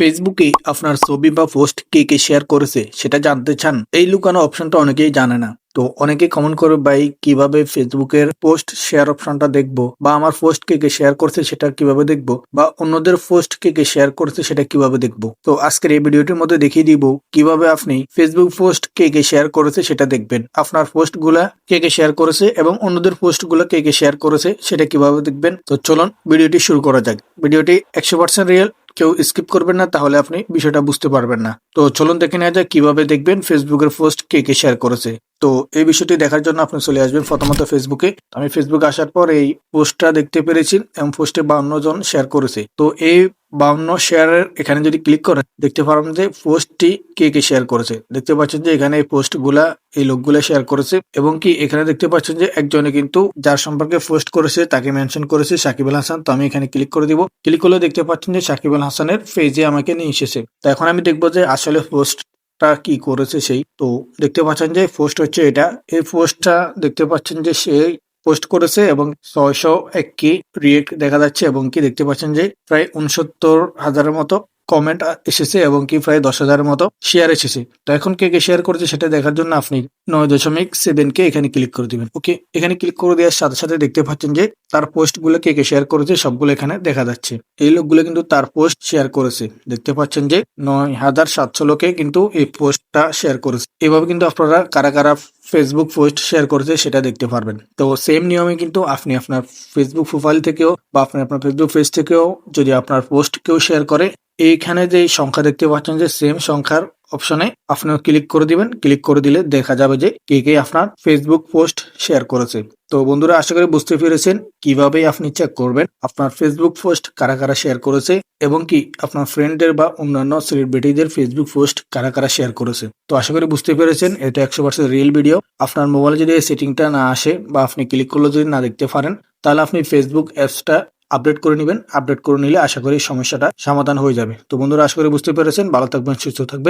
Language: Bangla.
ফেসবুকে আপনার ছবি বা পোস্ট কে কে শেয়ার করেছে সেটা জানতে চান, এই লুকানো অপশনটা অনেকেই জানে না। তো অনেকে কমেন্ট করে ভাই, কীভাবে ফেসবুকের পোস্ট শেয়ার অপশনটা দেখব? বা আমার পোস্ট কে কে শেয়ার করছে সেটা কীভাবে দেখব? বা অন্যদের পোস্ট কে কে শেয়ার করছে সেটা কীভাবে দেখব? তো আজকের এই ভিডিওটির মধ্যে দেখিয়ে দিব, কীভাবে আপনি ফেসবুক পোস্ট কে কে শেয়ার করেছে সেটা দেখবেন। আপনার পোস্টগুলা কে কে শেয়ার করেছে এবং অন্যদের পোস্টগুলা কে কে শেয়ার করেছে সেটা কীভাবে দেখবেন? তো চলুন, ভিডিওটি শুরু করা যাক। ভিডিওটি একশো পার্সেন্ট রিয়েল কেউ স্কিপ করবেন না, তাহলে আপনি বিষয়টা বুঝতে পারবেন না। তো চলুন দেখে নেওয়া যায় কীভাবে দেখবেন ফেসবুকের পোস্ট কে কে শেয়ার করেছে। তো এই বিষয়টি দেখার জন্য আপনি চলে আসবেন প্রথমত ফেসবুকে আমি ফেসবুকে আসার পর এই পোস্টটা দেখতে পেরেছি এবং পোস্টে বাউন্ন জন শেয়ার করেছে। তো এই বাউন্ন শেয়ারের এখানে যদি ক্লিক করেন, দেখতে পারবেন যে পোস্টটি কে কে শেয়ার করেছে। দেখতে পাচ্ছেন যে এখানে এই পোস্টগুলা, এই লোকগুলা শেয়ার করেছে এবং কি এখানে দেখতে পাচ্ছেন যে একজনে কিন্তু যার সম্পর্কে পোস্ট করেছে, তাকে মেনশন করেছে সাকিব আল হাসান। তো আমি এখানে ক্লিক করে দিব। ক্লিক করলে দেখতে পাচ্ছেন যে সাকিব আল হাসানের পেজে আমাকে নিয়ে এসেছে। তো এখন আমি দেখব যে আসলে পোস্টটা কি করেছে সেই। তো দেখতে পাচ্ছেন যে পোস্ট হচ্ছে এটা। এই পোস্টটা দেখতে পাচ্ছেন যে সেই পোস্ট করেছে এবং ছয়শো একটি রিয়েক্ট দেখা যাচ্ছে এবং কি দেখতে পাচ্ছেন যে প্রায় উনসত্তর হাজারের মতো কমেন্ট এসেছে এবং কি প্রায় দশ হাজারের মতো শেয়ার এসেছে। তো এখন কে কে শেয়ার করেছে সেটা দেখার জন্য আপনি নয় দশমিক সেভেন কে এখানে ক্লিক করে দিবেন। ওকে এখানে ক্লিক করে দেওয়ার সাথে সাথে দেখতে পাচ্ছেন যে তার পোস্টগুলো কে কে শেয়ার করেছে সবগুলো এখানে দেখা যাচ্ছে। এই লোকগুলো কিন্তু তার পোস্ট শেয়ার করেছে। দেখতে পাচ্ছেন যে নয় হাজার সাতশো লোকে কিন্তু এই পোস্টটা শেয়ার করেছে। এভাবে কিন্তু আপনারা কারা কারা ফেসবুক পোস্ট শেয়ার করেছে সেটা দেখতে পারবেন। তো সেম নিয়মে কিন্তু আপনি আপনার ফেসবুক প্রোফাইল থেকেও বা আপনি আপনার ফেসবুক পেজ থেকেও যদি আপনার পোস্ট কেউ শেয়ার করে এইখানে যে সংখ্যা দেখতে পাচ্ছেন যে সেম সংখ্যার অপশনে আপনি ক্লিক করে দিবেন। ক্লিক করে দিলে দেখা যাবে যে কে কে আপনার ফেসবুক পোস্ট শেয়ার করেছে। তো বন্ধুরা, আশা করি বুঝতে পেরেছেন কীভাবে আপনি চেক করবেন আপনার ফেসবুক পোস্ট কারা কারা শেয়ার করেছে এবং কি আপনার ফ্রেন্ডের বা অন্যান্য সেলিব্রিটিদের ফেসবুক পোস্ট কারা কারা শেয়ার করেছে। তো আশা করি বুঝতে পেরেছেন, এটা একশো পার্সেন্ট রিয়েল ভিডিও আপনার মোবাইলে যদি সেটিংটা না আসে বা আপনি ক্লিক করলে যদি না দেখতে পারেন, তাহলে আপনি ফেসবুক অ্যাপসটা আপডেট করে নেবেন, আপডেট করে নিলে আশা করি সমস্যাটা সমাধান হয়ে যাবে। তো বন্ধুরা, আশা করি বুঝতে পেরেছেন। ভালো থাকবেন, সুস্থ থাকবেন।